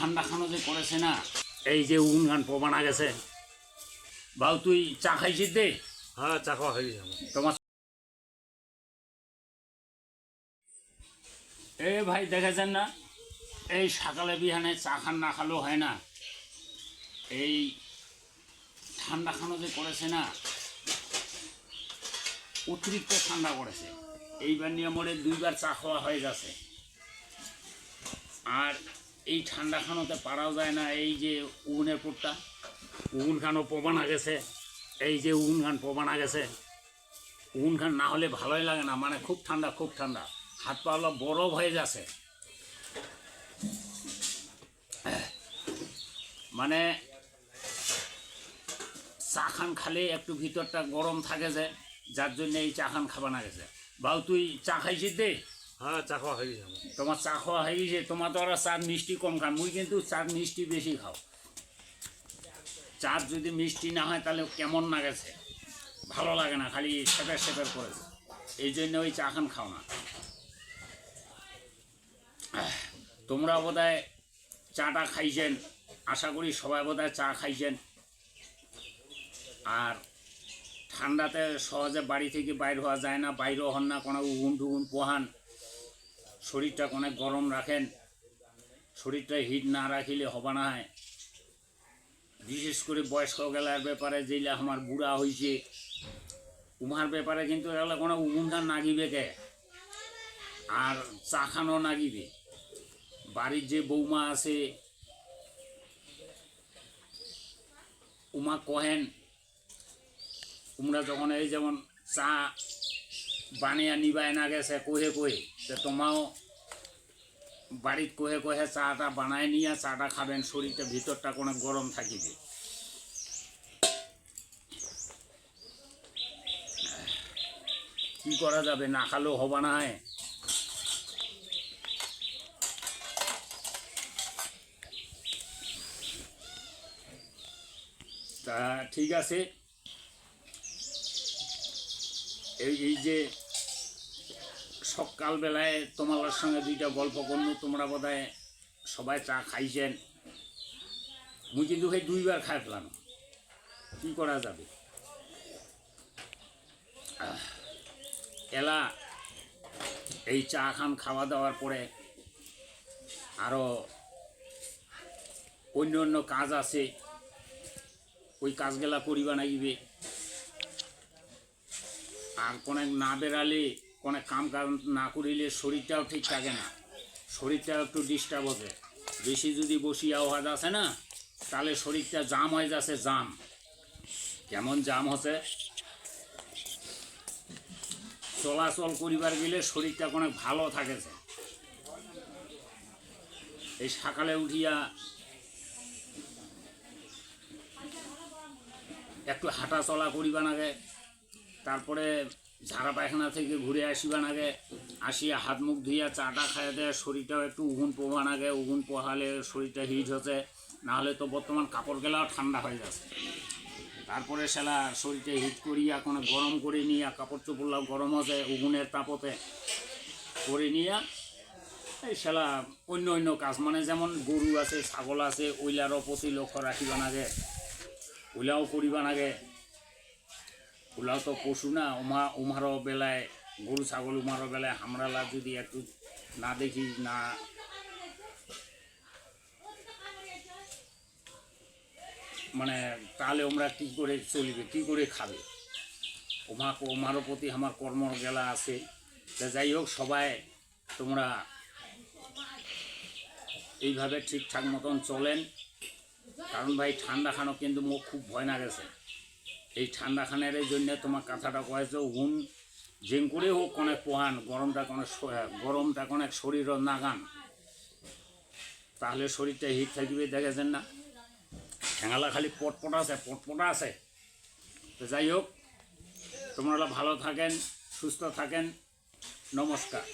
ঠান্ডা খানো যে করেছে না এই যে উন গান প্রমাণা গেছে। বাউ তুই চা খাইছিস দে? হ্যাঁ চা খাওয়া হয়ে গেছে তোমার এ ভাই দেখেছেন না? এই সকালে বিহানে চা খান না খালেও হয় না। এই ঠান্ডা খানো যে করেছে না অতিরিক্ত ঠান্ডা করেছে। এইবার নিয়ে মোড়ে দুইবার চা খাওয়া হয়ে গেছে। আর এই ঠান্ডা খানোতে পারাও যায় না, এই যে উগুনের পুরটা। উগুন খানো প্রমাণা গেছে, এই যে উগুন খান প্রমাণা গেছে। উগুন খান না হলে ভালোই লাগে না মানে খুব ঠান্ডা খুব ঠান্ডা। হাত পা হলো বরফ হয়ে যাচ্ছে। মানে চা খান খালে একটু ভিতরটা গরম থাকে যে, যার জন্য এই চা খান খাবা না গেছে। বাউ তুই চা খাইছিস দে? হ্যাঁ চা খাওয়া হয়ে গেছে। তোমার চা খাওয়া হয়ে গেছে, তোমার তো ওরা চার মিষ্টি কম খান মুই কিন্তু চার মিষ্টি বেশি খাও। চার যদি মিষ্টি না হয়, তাহলে কেমন না গেছে ভালো লাগে না, খালি সেপের সেপের করে এই জন্য ওই চা খান খাও না। তোমরা বোধহয় চাটা খাইছেন, আশা করি সবাই বোধহয় চা খাইছেন। আর ঠান্ডাতে সহজে বাড়ি থেকে বাইর হওয়া যায় না, বাইরও হন না, কোনো উগুন টুগুন পোহান। শরীরটা অনেক গরম রাখেন শরীরটা হিট না রাখিলে হবে না। হয় বিশেষ করে বয়স্ক গেলার ব্যাপারে যেগুলা আমার বুড়া হয়েছে উমার ব্যাপারে কিন্তু এগুলো কোনো উগুনটা নাগিবে কে? আর চা খানো নাগিবে? বাড়ির যে বৌমা আছে, উমা কহেন তোমরা যখন এই যেমন চা বানিয়া নিবাই না গেছে, কহে কহে তো তোমাও বাড়ির কহে কহে চাটা বানায় নিয়ে চাটা খাবেন শরীরটা ভিতরটা কোনো গরম থাকিবে কি করা যাবে না খালেও হবা না হয় তা ঠিক আছে এই যে সকালবেলায় তোমার সঙ্গে দুইটা গল্প করল, তোমরা বোধহয় সবাই চা খাইছেন। মুই কিন্তু ভাই দুইবার খাই ফেলাম কি করা যাবে? এলা, এই চা খান খাওয়া দাওয়ার পরে আরও অন্য অন্য কাজ আছে। ওই কাজগুলা করিবা নাগিবে। আর কোনো না বেরালে কোনো কাম কাজ না করিলে শরীরটাও ঠিক থাকে না। শরীরটাও একটু ডিস্টার্ব হবে। বেশি যদি বসি আওয়াজ আছে না, তাহলে শরীরটা জাম হয়ে যাচ্ছে, জাম। কেমন জাম হচ্ছে? চলাচল করিবার গেলে শরীরটা অনেক ভালো থাকেছে এই সকালে উঠিয়া একটু হাঁটা চলা করিবা নাগে। তারপরে ঝাড়া পায়খানা থেকে ঘুরে আসিবা নাগে আসিয়া হাত মুখ ধুইয়া চাটা খাইয়া দেয়, শরীরটাও একটু উগুন পোহা নাগে উগুন পোহালে শরীরটা হিট হচ্ছে, নাহলে তো বর্তমান কাপড় গেলাও ঠান্ডা হয়ে যাচ্ছে। তারপরে সেলা শরীরটা হিট করিয়া কোনো গরম করে নিয়া, কাপড় চোপড়লাও গরম হচ্ছে, উগুনের তাপতে করে নিয়া, এই সেলা অন্য অন্য কাজ মানে যেমন গরু আছে, ছাগল আছে, ওইলারও প্রতি লক্ষ্য রাখিবা নাগে ওইলাও করিবা নাগে ওলাও তো পশু না, উমা উমারও বেলায়, গরু, ছাগল উমারও বেলায় হামরালা যদি একটু না দেখি, না মানে তাহলে আমরা কী করে চলিবে, কী করে খাবে? ওমা ওমারও প্রতি আমার কর্ম গেলা আছে। তা যাই হোক, সবাই তোমরা এইভাবে ঠিকঠাক মতন চলেন। কারণ ভাই, ঠান্ডা খানো কিন্তু মুখ খুব ভয় না গেছে। এই ঠান্ডা খানের জন্য তোমার কথাটা কয়েছে উন জেং করে হোক অনেক পোহান, গরমটা কোনো গরমটা অনেক শরীরও নাগান। তাহলে শরীরটা হিট থাকবে, দেখেছেন না? ঠেঙালা খালি পটপট আছে পটপট আছে। তো যাই হোক, তোমরা ভালো থাকেন, সুস্থ থাকেন। নমস্কার।